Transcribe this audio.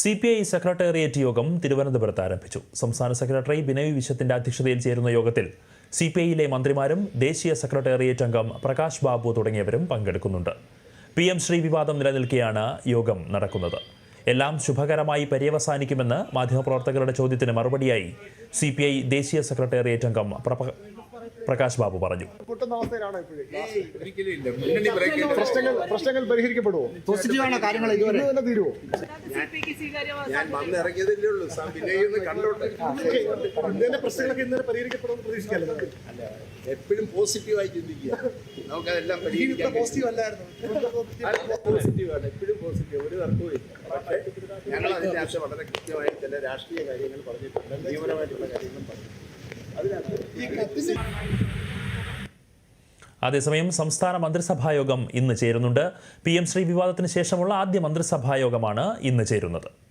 C P I secretariat യോഗം തിരുവനന്തപുരത്ത് ആരംഭിച്ചു. സംസ്ഥാന സെക്രട്ടറി ബിനോയ് വിശ്വത്തിന്റെ അധ്യക്ഷതയിൽ ചേരുന്ന യോഗത്തിൽ സി പി ഐയിലെ മന്ത്രിമാരും ദേശീയ സെക്രട്ടേറിയറ്റ് അംഗം പ്രകാശ് ബാബു തുടങ്ങിയവരും പങ്കെടുക്കുന്നുണ്ട്. പി എം ശ്രീ വിവാദം നിലനിൽക്കെയാണ് യോഗം നടക്കുന്നത്. എല്ലാം ശുഭകരമായി പര്യവസാനിക്കുമെന്ന് മാധ്യമപ്രവർത്തകരുടെ ചോദ്യത്തിന് മറുപടിയായി സി പി ഐ ദേശീയ സെക്രട്ടേറിയറ്റ് അംഗം പ്രകാശ് ബാബു പറഞ്ഞു. പൊട്ടുന്ന അവസ്ഥയിലാണ് പ്രശ്നങ്ങൾ പ്രശ്നങ്ങൾ പരിഹരിക്കപ്പെടുമോ പോസിറ്റീവാണ് കാര്യങ്ങൾ ഇതുവരെ. തന്നെ പ്രശ്നങ്ങളൊക്കെ ഇന്നലെ പരിഹരിക്കപ്പെടുമെന്ന് എപ്പോഴും പോസിറ്റീവായി ചിന്തിക്കുക. നമുക്കതെല്ലാം പരിഹരിക്കാൻ പോസിറ്റീവ് അല്ലായിരുന്നു. പോസിറ്റീവാണ് എപ്പോഴും പോസിറ്റീവ് ഒരു തർക്കവും ഇല്ല. പക്ഷേ ഞങ്ങൾ അതിനകത്ത് വളരെ കൃത്യമായി ചില രാഷ്ട്രീയ കാര്യങ്ങൾ പറഞ്ഞിട്ടുണ്ട്. നിയമപരമായിട്ടുള്ള കാര്യങ്ങളും പറഞ്ഞു അതേസമയം സംസ്ഥാന മന്ത്രിസഭായോഗം ഇന്ന് ചേരുന്നുണ്ട്. പി എം ശ്രീ വിവാദത്തിന് ശേഷമുള്ള ആദ്യ മന്ത്രിസഭായോഗമാണ് ഇന്ന് ചേരുന്നത്.